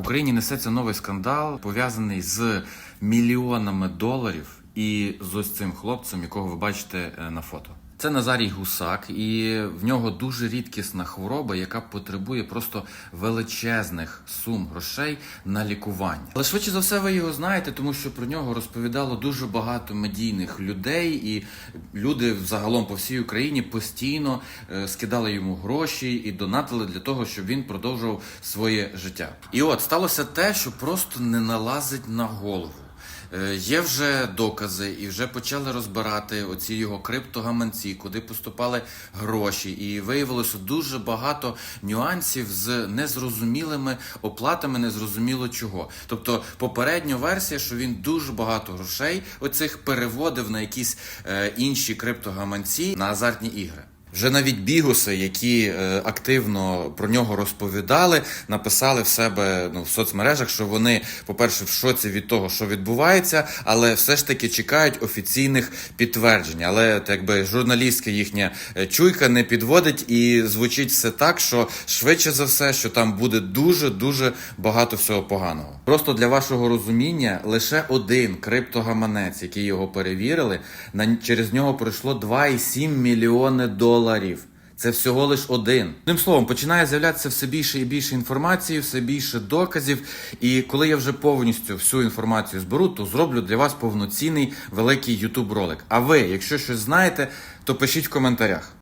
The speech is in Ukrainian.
Україні несеться новий скандал, пов'язаний з мільйонами доларів і з ось цим хлопцем, якого ви бачите е, на фото. Це Назарій Гусак, і в нього дуже рідкісна хвороба, яка потребує просто величезних сум грошей на лікування. Але швидше за все ви його знаєте, тому що про нього розповідало дуже багато медійних людей, і люди загалом по всій Україні постійно е, скидали йому гроші і донатили для того, щоб він продовжував своє життя. І от сталося те, що просто не налазить на голову. Е, Є вже докази, і вже почали розбирати оці його криптогаманці, куди поступали гроші, і виявилося дуже багато нюансів з незрозумілими оплатами, незрозуміло чого. Тобто, попередня версія, що він дуже багато грошей оцих переводив на якісь е, інші криптогаманці на азартні ігри. Вже навіть бігуси, які е, активно про нього розповідали, написали в себе ну, в соцмережах, що вони, по-перше, в шоці від того, що відбувається, але все ж таки чекають офіційних підтверджень. Але так якби журналістська їхня е, чуйка не підводить і звучить все так, що швидше за все, що там буде дуже дуже багато всього поганого. Просто для вашого розуміння, лише один криптогаманець, який його перевірили, на через нього пройшло 2,7 мільйони доларів. Це всього лиш один. Одним словом, починає з'являтися все більше і більше інформації, все більше доказів. І коли я вже повністю всю інформацію зберу, то зроблю для вас повноцінний великий YouTube ролик. А ви, якщо щось знаєте, то пишіть в коментарях.